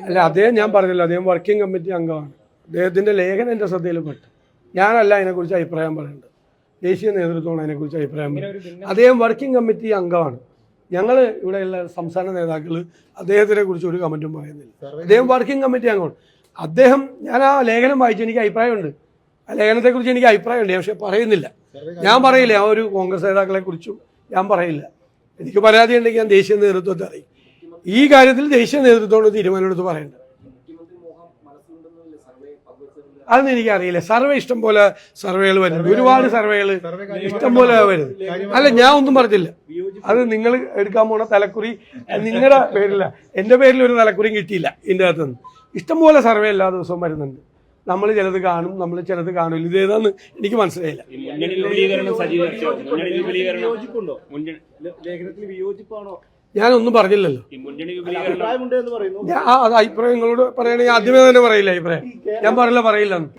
അല്ല അദ്ദേഹം ഞാൻ പറഞ്ഞല്ലോ അദ്ദേഹം വർക്കിംഗ് കമ്മിറ്റി അംഗമാണ്. അദ്ദേഹത്തിന്റെ ലേഖനം എന്റെ ശ്രദ്ധയിൽപ്പെട്ടു. ഞാനല്ല അതിനെക്കുറിച്ച് അഭിപ്രായം പറയേണ്ടത്. ദേശീയ നേതൃത്വമാണ് അതിനെക്കുറിച്ച് അഭിപ്രായം പറയുന്നത് അദ്ദേഹം വർക്കിംഗ് കമ്മിറ്റി അംഗമാണ്. ഞങ്ങൾ ഇവിടെയുള്ള സംസ്ഥാന നേതാക്കൾ അദ്ദേഹത്തിനെ കുറിച്ച് ഒരു കമന്റും പറയുന്നില്ല. അദ്ദേഹം വർക്കിംഗ് കമ്മിറ്റി അംഗമാണ്. അദ്ദേഹം ഞാൻ ആ ലേഖനം വായിച്ചു എനിക്ക് അഭിപ്രായമുണ്ട്. ആ ലേഖനത്തെക്കുറിച്ച് എനിക്ക് അഭിപ്രായമുണ്ട് പക്ഷെ പറയുന്നില്ല. ഞാൻ പറയില്ല ആ ഒരു കോൺഗ്രസ് നേതാക്കളെ കുറിച്ചും ഞാൻ പറയില്ല. എനിക്ക് പരാതി ഉണ്ടെങ്കിൽ ഞാൻ ദേശീയ നേതൃത്വത്തെ അറിയും ഈ കാര്യത്തിൽ ദേശീയ നേതൃത്വത്തോട് തീരുമാനമെടുത്ത് പറയേണ്ടത് അതൊന്നും എനിക്കറിയില്ല. സർവേ ഇഷ്ടം പോലെ സർവേകൾ വരുന്നുണ്ട്. ഒരുപാട് സർവേകൾ ഇഷ്ടം പോലെ വരുന്നത് അല്ല ഞാൻ ഒന്നും പറഞ്ഞില്ല. അത് നിങ്ങൾ എടുക്കാൻ പോണ തലക്കുറി നിങ്ങളുടെ പേരില്ല. എന്റെ പേരിൽ ഒരു തലക്കുറിയും കിട്ടിയില്ല ഇതിന്റെ അകത്തുനിന്ന്. ഇഷ്ടംപോലെ സർവേ എല്ലാ ദിവസവും വരുന്നുണ്ട്. നമ്മൾ ചിലത് കാണും നമ്മൾ ചിലത് കാണില്ല ഇതേതാന്ന് എനിക്ക് മനസ്സിലായില്ല. ലേഖനത്തിൽ വിയോജിപ്പാണോ? ഞാനൊന്നും പറഞ്ഞില്ലല്ലോ. അഭിപ്രായം മുന്നണി എന്ന് പറയുന്നു. ആ അത് അഭിപ്രായം നിങ്ങളോട് പറയണെങ്കിൽ ആദ്യമേ തന്നെ പറയില്ല അഭിപ്രായം? ഞാൻ പറയില്ല പറയില്ലെന്ന്.